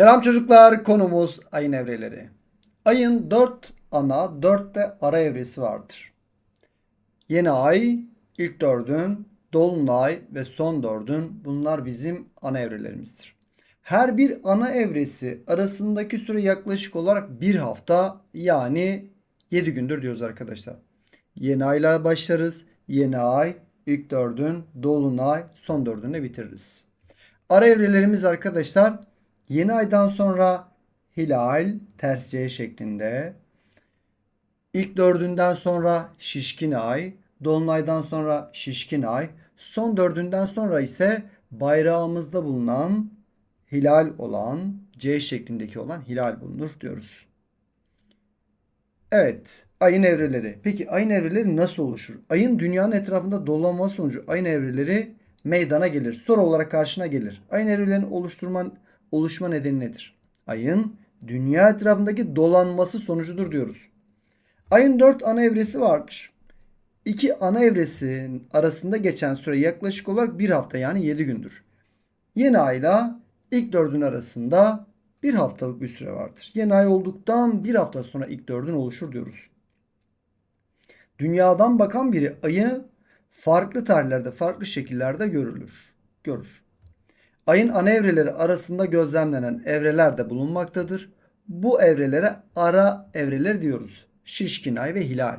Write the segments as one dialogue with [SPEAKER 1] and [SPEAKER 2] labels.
[SPEAKER 1] Selam çocuklar. Konumuz ayın evreleri. Ayın 4 ana, 4 de ara evresi vardır. Yeni ay, ilk dördün, dolunay ve son dördün bunlar bizim ana evrelerimizdir. Her bir ana evresi arasındaki süre yaklaşık olarak bir hafta yani 7 gündür diyoruz arkadaşlar. Yeni ayla başlarız. Yeni ay, ilk dördün, dolunay, son dördünde bitiririz. Ara evrelerimiz arkadaşlar yeni aydan sonra hilal ters C şeklinde. İlk dördünden sonra şişkin ay, dolunaydan sonra şişkin ay, son dördünden sonra ise bayrağımızda bulunan hilal olan C şeklindeki olan hilal bulunur diyoruz. Evet, ayın evreleri. Peki ayın evreleri nasıl oluşur? Ayın dünyanın etrafında dolanması sonucu ayın evreleri meydana gelir. Soru olarak karşına gelir. Ayın evrelerinin oluşturma, oluşma nedeni nedir? Ayın dünya etrafındaki dolanması sonucudur diyoruz. Ayın dört ana evresi vardır. İki ana evresinin arasında geçen süre yaklaşık olarak bir hafta yani 7 gündür. Yeni ayla ilk dördün arasında bir haftalık bir süre vardır. Yeni ay olduktan bir hafta sonra ilk dördün oluşur diyoruz. Dünyadan bakan biri ayı farklı tarihlerde, farklı şekillerde görülür. Görür. Ayın ana evreleri arasında gözlemlenen evreler de bulunmaktadır. Bu evrelere ara evreler diyoruz. Şişkin ay ve hilal.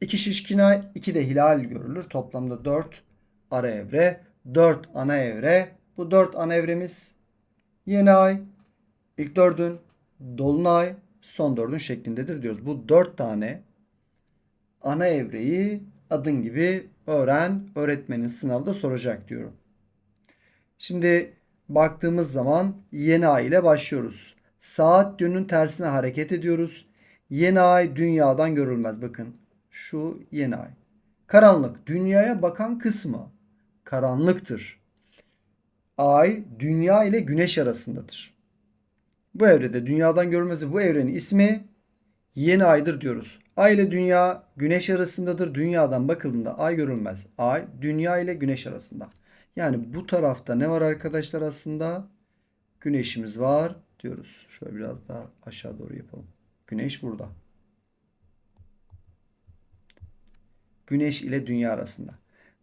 [SPEAKER 1] İki şişkin ay, iki de hilal görülür. Toplamda dört ara evre, dört ana evre. Bu dört ana evremiz yeni ay, ilk dördün, dolunay, son dördün şeklindedir diyoruz. Bu dört tane ana evreyi adın gibi öğren, öğretmenin sınavda soracak diyorum. Şimdi baktığımız zaman yeni ay ile başlıyoruz. Saat yönünün tersine hareket ediyoruz. Yeni ay dünyadan görülmez. Bakın şu yeni ay. Karanlık dünyaya bakan kısmı karanlıktır. Ay dünya ile güneş arasındadır. Bu evrede dünyadan görülmesi bu evrenin ismi yeni aydır diyoruz. Ay ile dünya güneş arasındadır. Dünyadan bakıldığında ay görülmez. Ay dünya ile güneş arasında. Yani bu tarafta ne var arkadaşlar aslında? Güneşimiz var diyoruz. Şöyle biraz daha aşağı doğru yapalım. Güneş burada. Güneş ile dünya arasında.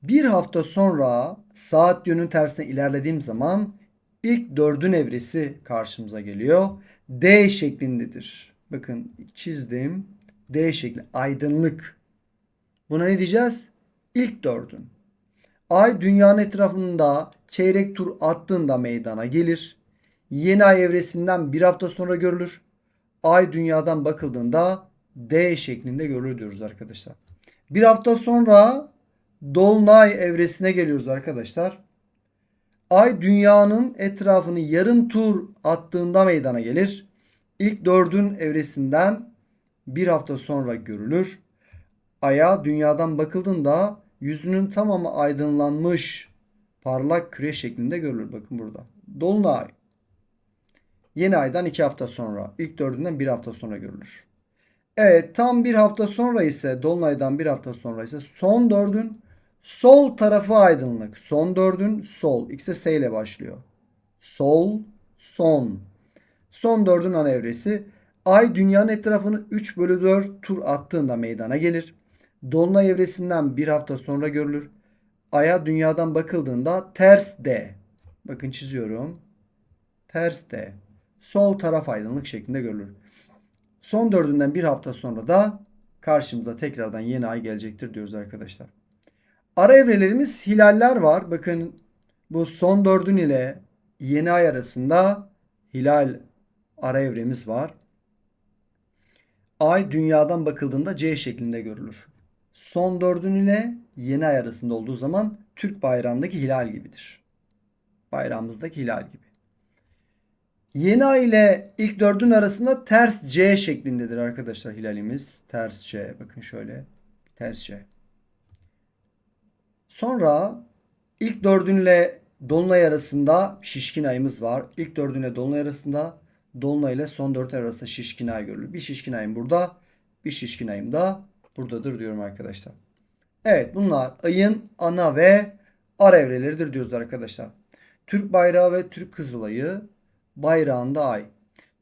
[SPEAKER 1] Bir hafta sonra saat yönünün tersine ilerlediğim zaman ilk dördün evresi karşımıza geliyor. D şeklindedir. Bakın çizdim. D şekli aydınlık. Buna ne diyeceğiz? İlk dördün. Ay dünyanın etrafında çeyrek tur attığında meydana gelir. Yeni ay evresinden bir hafta sonra görülür. Ay dünyadan bakıldığında D şeklinde görülür diyoruz arkadaşlar. Bir hafta sonra Dolunay evresine geliyoruz arkadaşlar. Ay dünyanın etrafını yarım tur attığında meydana gelir. İlk dördün evresinden bir hafta sonra görülür. Ay'a dünyadan bakıldığında yüzünün tamamı aydınlanmış parlak küre şeklinde görülür. Bakın burada. Dolunay. Yeni aydan iki hafta sonra. ilk dördünden bir hafta sonra görülür. Evet tam bir hafta sonra ise Dolunay'dan bir hafta sonra ise son dördün sol tarafı aydınlık. Son dördün sol. İkisi S ile başlıyor. Sol, son. Son dördün ana evresi. Ay dünyanın etrafını 3 bölü 4 tur attığında meydana gelir. Dolunay evresinden bir hafta sonra görülür. Ay'a dünyadan bakıldığında ters D. Bakın çiziyorum. Ters D. Sol taraf aydınlık şeklinde görülür. Son dördünden bir hafta sonra da karşımıza tekrardan yeni ay gelecektir diyoruz arkadaşlar. Ara evrelerimiz hilaller var. Bakın bu son dördün ile yeni ay arasında hilal ara evremiz var. Ay dünyadan bakıldığında C şeklinde görülür. Son dördün ile yeni ay arasında olduğu zaman Türk bayrağındaki hilal gibidir. Bayrağımızdaki hilal gibi. Yeni ay ile ilk dördün arasında ters C şeklindedir arkadaşlar hilalimiz. Ters C. Bakın şöyle. Ters C. Sonra ilk dördün ile dolunay arasında şişkin ayımız var. İlk dördün ile dolunay arasında dolunay ile son dört arasında şişkin ay görülür. Bir şişkin ayım burada. Bir şişkin ayım da buradadır diyorum arkadaşlar. Evet bunlar ayın ana ve ara evreleridir diyoruz arkadaşlar. Türk bayrağı ve Türk kızılayı bayrağında ay.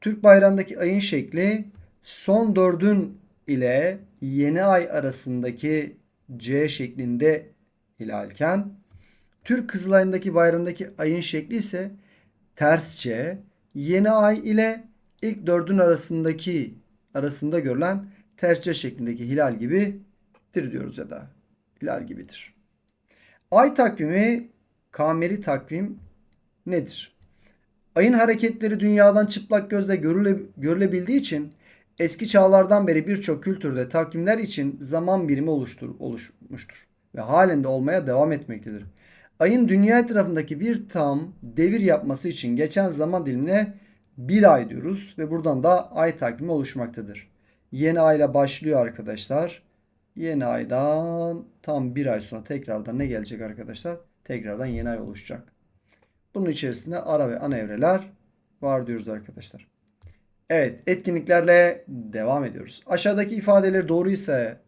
[SPEAKER 1] Türk bayrağındaki ayın şekli son dördün ile yeni ay arasındaki C şeklinde hilalken Türk Kızılay'ındaki bayrağındaki ayın şekli ise ters C, yeni ay ile ilk dördün arasındaki arasında görülen ters C şeklindeki hilal gibidir diyoruz ya da hilal gibidir. Ay takvimi kameri takvim nedir? Ayın hareketleri dünyadan çıplak gözle görüle, görülebildiği için eski çağlardan beri birçok kültürde takvimler için zaman birimi oluştur, oluşmuştur ve halen de olmaya devam etmektedir. Ayın dünya etrafındaki bir tam devir yapması için geçen zaman dilimine bir ay diyoruz ve buradan da ay takvimi oluşmaktadır. Yeni ayla başlıyor arkadaşlar. Yeni aydan tam bir ay sonra tekrardan ne gelecek arkadaşlar? Tekrardan yeni ay oluşacak. Bunun içerisinde ara ve ana evreler var diyoruz arkadaşlar. Evet etkinliklerle devam ediyoruz. Aşağıdaki ifadeleri doğru ise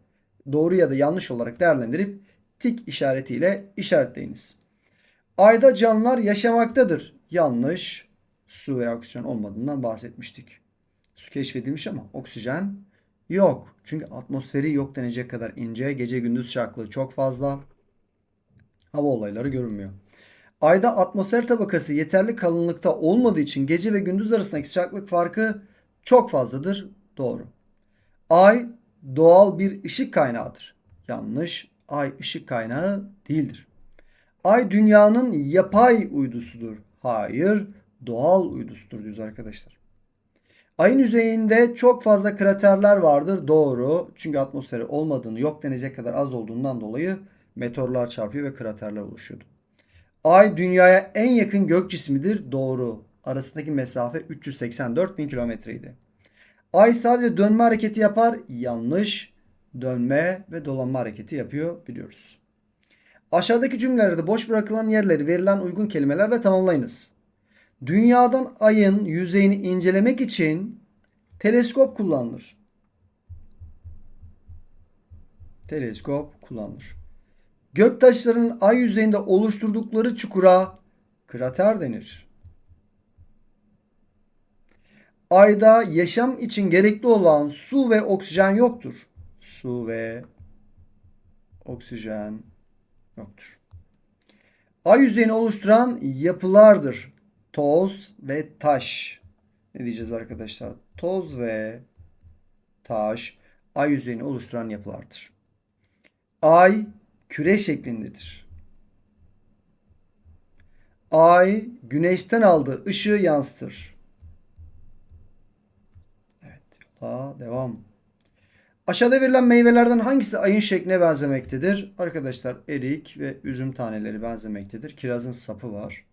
[SPEAKER 1] doğru ya da yanlış olarak değerlendirip tik işaretiyle işaretleyiniz. Ayda canlılar yaşamaktadır. Yanlış. Su ve oksijen olmadığından bahsetmiştik. Su keşfedilmiş ama oksijen yok. Çünkü atmosferi yok denecek kadar ince. Gece gündüz sıcaklığı çok fazla. Hava olayları görünmüyor. Ayda atmosfer tabakası yeterli kalınlıkta olmadığı için gece ve gündüz arasındaki sıcaklık farkı çok fazladır. Doğru. Ay doğal bir ışık kaynağıdır. Yanlış. Ay ışık kaynağı değildir. Ay dünyanın yapay uydusudur. Hayır, doğal uydusudur diyoruz arkadaşlar. Ayın yüzeyinde çok fazla kraterler vardır. Doğru. Çünkü atmosferi olmadığını, yok denecek kadar az olduğundan dolayı meteorlar çarpıyor ve kraterler oluşuyordu. Ay dünyaya en yakın gök cismidir. Doğru. Arasındaki mesafe 384 bin kilometreydi. Ay sadece dönme hareketi yapar. Yanlış. Dönme ve dolanma hareketi yapıyor biliyoruz. Aşağıdaki cümlelerde boş bırakılan yerleri verilen uygun kelimelerle tamamlayınız. Dünyadan ayın yüzeyini incelemek için teleskop kullanılır. Teleskop kullanılır. Göktaşlarının ay yüzeyinde oluşturdukları çukura krater denir. Ayda yaşam için gerekli olan su ve oksijen yoktur. Su ve oksijen yoktur. Ay yüzeyini oluşturan yapılardır. Toz ve taş. Ne diyeceğiz arkadaşlar? Toz ve taş ay yüzeyini oluşturan yapılardır. Ay küre şeklindedir. Ay güneşten aldığı ışığı yansıtır. Evet, yola devam. Aşağıda verilen meyvelerden hangisi ayın şekline benzemektedir? Arkadaşlar erik ve üzüm taneleri benzemektedir. Kirazın sapı var.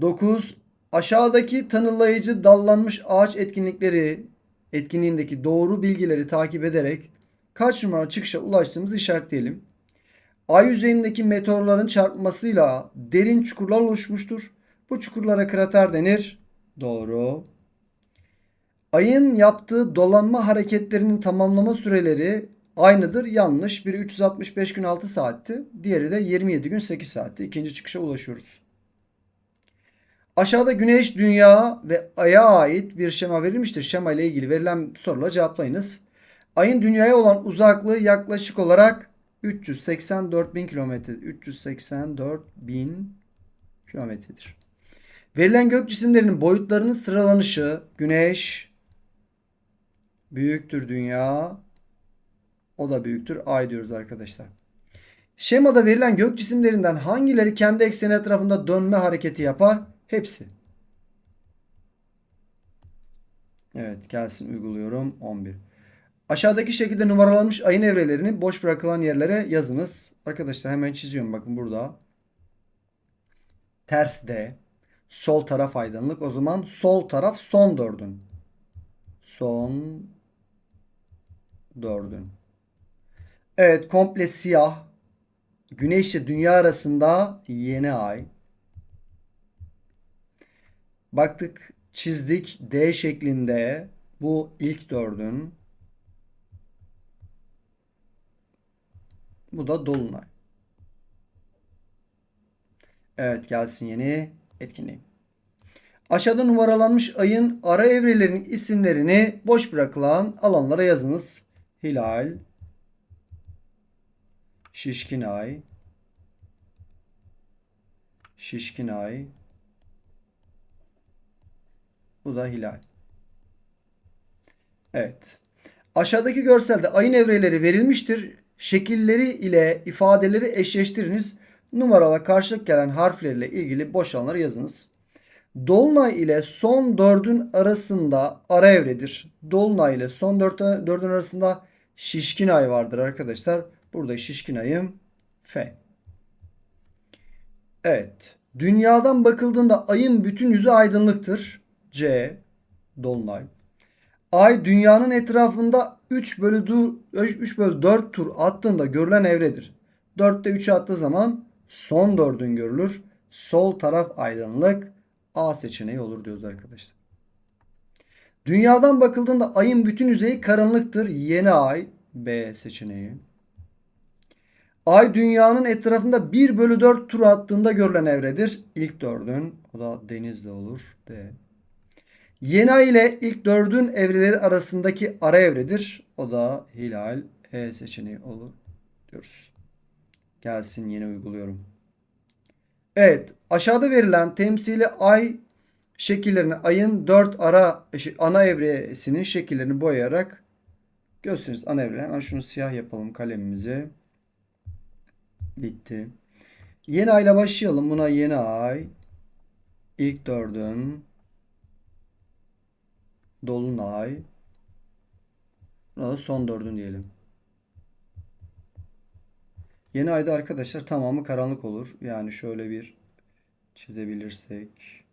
[SPEAKER 1] 9. Aşağıdaki tanımlayıcı dallanmış ağaç etkinlikleri etkinliğindeki doğru bilgileri takip ederek kaç numara çıkışa ulaştığımızı işaretleyelim. Ay yüzeyindeki meteorların çarpmasıyla derin çukurlar oluşmuştur. Bu çukurlara krater denir. Doğru. Ayın yaptığı dolanma hareketlerinin tamamlama süreleri aynıdır. Yanlış. Biri 365 gün 6 saatti. Diğeri de 27 gün 8 saatti. İkinci çıkışa ulaşıyoruz. Aşağıda Güneş, Dünya ve Ay'a ait bir şema verilmiştir. Şema ile ilgili verilen soruları cevaplayınız. Ayın Dünya'ya olan uzaklığı yaklaşık olarak 384 bin kilometre. 384 bin kilometredir. Verilen gök cisimlerinin boyutlarının sıralanışı Güneş büyüktür Dünya o da büyüktür Ay diyoruz arkadaşlar. Şemada verilen gök cisimlerinden hangileri kendi ekseni etrafında dönme hareketi yapar? Hepsi. Evet gelsin uyguluyorum 11. Aşağıdaki şekilde numaralanmış ayın evrelerini boş bırakılan yerlere yazınız. Arkadaşlar hemen çiziyorum bakın burada. Ters D. Sol taraf aydınlık. O zaman sol taraf son dördün. Son dördün. Evet komple siyah. Güneş ile dünya arasında yeni ay. Baktık çizdik D şeklinde bu ilk dördün. Bu da dolunay. Evet gelsin yeni etkinliği. Aşağıda numaralanmış ayın ara evrelerinin isimlerini boş bırakılan alanlara yazınız. Hilal, Şişkin Ay, Şişkin Ay, bu da Hilal. Evet. Aşağıdaki görselde ayın evreleri verilmiştir. Şekilleri ile ifadeleri eşleştiriniz. Numaralı karşılık gelen harflerle ilgili boş alanları yazınız. Dolunay ile son dördün arasında ara evredir. Dolunay ile son dördün arasında şişkin ay vardır arkadaşlar. Burada şişkin ayım F. Evet. Dünyadan bakıldığında ayın bütün yüzü aydınlıktır. C. Dolunay. Ay dünyanın etrafında 3 bölü, du- 3 bölü 4 tur attığında görülen evredir. 4'te 3'ü attığı zaman son dördün görülür. Sol taraf aydınlık. A seçeneği olur diyoruz arkadaşlar. Dünyadan bakıldığında ayın bütün yüzeyi karanlıktır. Yeni ay B seçeneği. Ay dünyanın etrafında 1 bölü 4 tur attığında görülen evredir. İlk dördün o da denizde olur. D. Yeni ay ile ilk dördün evreleri arasındaki ara evredir. O da hilal E seçeneği olur diyoruz. Gelsin yeni uyguluyorum. Evet aşağıda verilen temsili ay şekillerini ayın 4 ara şey, ana evresinin şekillerini boyayarak gösteririz. Ana evre hemen şunu siyah yapalım kalemimize. Bitti. Yeni ayla başlayalım. Buna yeni ay. İlk dördün. Dolunay. Buna da son dördün diyelim. Yeni ayda arkadaşlar tamamı karanlık olur. Yani şöyle bir çizebilirsek.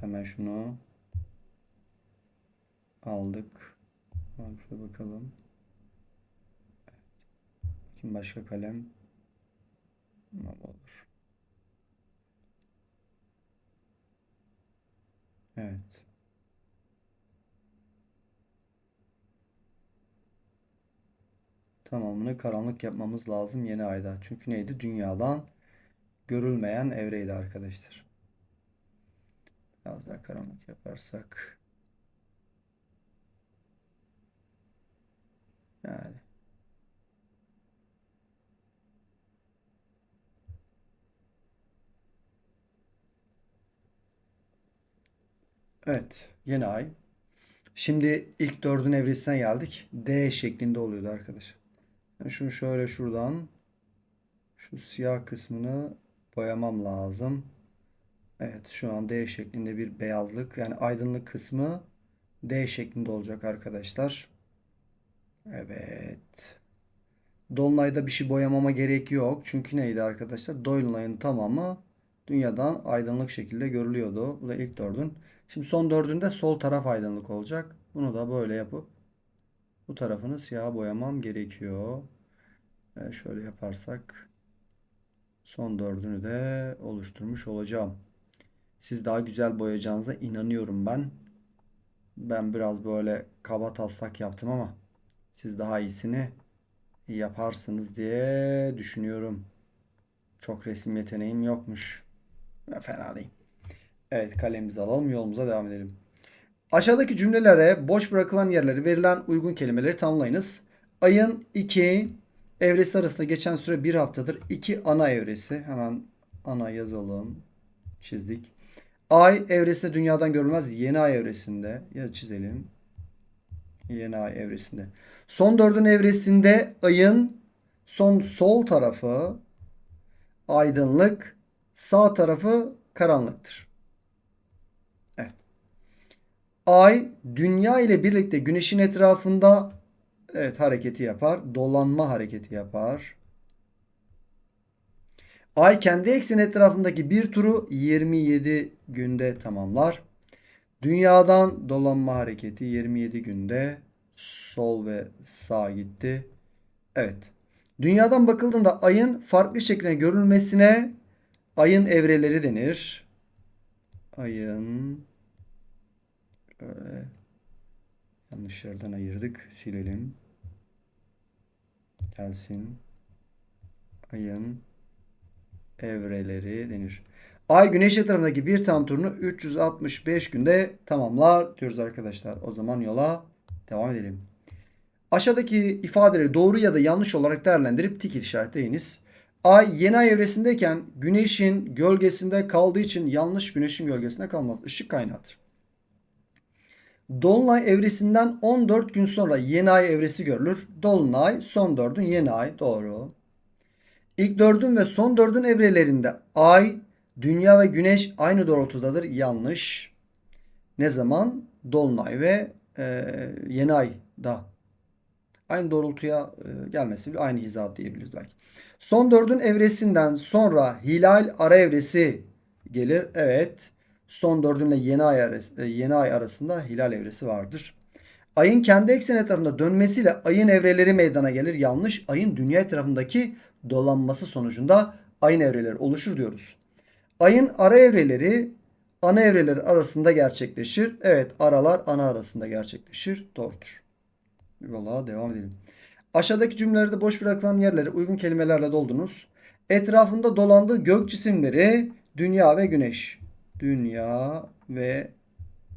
[SPEAKER 1] Hemen şunu aldık. Şöyle bakalım. Kim başka kalem? Tamam, olur. Evet. Tamamını karanlık yapmamız lazım yeni ayda. Çünkü neydi? Dünyadan görülmeyen evreydi arkadaşlar. Biraz daha karanlık yaparsak. Yani. Evet. Yeni ay. Şimdi ilk dördün evresine geldik. D şeklinde oluyordu arkadaşlar. Yani şunu şöyle şuradan şu siyah kısmını boyamam lazım. Evet şu an D şeklinde bir beyazlık yani aydınlık kısmı D şeklinde olacak arkadaşlar. Evet. Dolunayda bir şey boyamama gerek yok. Çünkü neydi arkadaşlar? Dolunayın tamamı dünyadan aydınlık şekilde görülüyordu. Bu da ilk dördün. Şimdi son dördünde sol taraf aydınlık olacak. Bunu da böyle yapıp bu tarafını siyaha boyamam gerekiyor. Ve şöyle yaparsak son dördünü de oluşturmuş olacağım. Siz daha güzel boyayacağınıza inanıyorum ben. Ben biraz böyle kaba taslak yaptım ama siz daha iyisini yaparsınız diye düşünüyorum. Çok resim yeteneğim yokmuş. Fena değil. Evet kalemimizi alalım yolumuza devam edelim. Aşağıdaki cümlelere boş bırakılan yerleri verilen uygun kelimeleri tanımlayınız. Ayın 2 evresi arasında geçen süre bir haftadır. 2 ana evresi. Hemen ana yazalım. Çizdik. Ay evresinde dünyadan görülmez. Yeni ay evresinde. Ya çizelim. Yeni ay evresinde. Son dördün evresinde ayın son sol tarafı aydınlık, sağ tarafı karanlıktır. Evet. Ay dünya ile birlikte güneşin etrafında evet hareketi yapar. Dolanma hareketi yapar. Ay kendi ekseni etrafındaki bir turu 27 günde tamamlar. Dünyadan dolanma hareketi 27 günde sol ve sağ gitti. Evet. Dünyadan bakıldığında ayın farklı şekline görülmesine ayın evreleri denir. Ayın böyle yanlış yerden ayırdık. Silelim. Gelsin. Ayın evreleri denir. Ay güneş etrafındaki bir tam turunu 365 günde tamamlar diyoruz arkadaşlar. O zaman yola devam edelim. Aşağıdaki ifadeleri doğru ya da yanlış olarak değerlendirip tik işaretleyiniz. Ay yeni ay evresindeyken güneşin gölgesinde kaldığı için yanlış güneşin gölgesinde kalmaz. Işık kaynağıdır. Dolunay evresinden 14 gün sonra yeni ay evresi görülür. Dolunay son dördün yeni ay doğru. İlk dördün ve son dördün evrelerinde ay, dünya ve güneş aynı doğrultudadır. Yanlış. Ne zaman? Dolunay ve e, yeni ayda. Aynı doğrultuya e, gelmesi bile aynı hizada diyebiliriz belki. Son dördün evresinden sonra hilal ara evresi gelir. Evet. Son dördünle yeni ay, arası, e, yeni ay arasında hilal evresi vardır. Ayın kendi ekseni etrafında dönmesiyle ayın evreleri meydana gelir. Yanlış. Ayın dünya etrafındaki dolanması sonucunda ayın evreleri oluşur diyoruz. Ayın ara evreleri ana evreleri arasında gerçekleşir. Evet aralar ana arasında gerçekleşir. Doğrudur. Yola devam edelim. Aşağıdaki cümlelerde boş bırakılan yerleri uygun kelimelerle doldurunuz. Etrafında dolandığı gök cisimleri dünya ve güneş. Dünya ve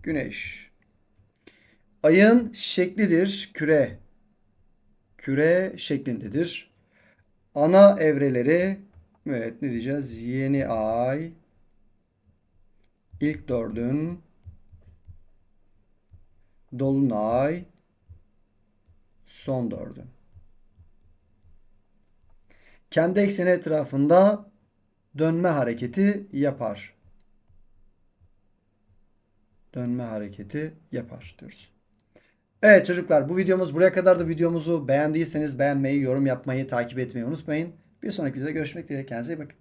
[SPEAKER 1] güneş. Ayın şeklidir küre. Küre şeklindedir. Ana evreleri evet ne diyeceğiz? Yeni ay ilk dördün dolunay son dördün. Kendi ekseni etrafında dönme hareketi yapar. Dönme hareketi yapar diyoruz. Evet çocuklar bu videomuz buraya kadar da videomuzu beğendiyseniz beğenmeyi, yorum yapmayı, takip etmeyi unutmayın. Bir sonraki videoda görüşmek dileğiyle. Kendinize iyi bakın.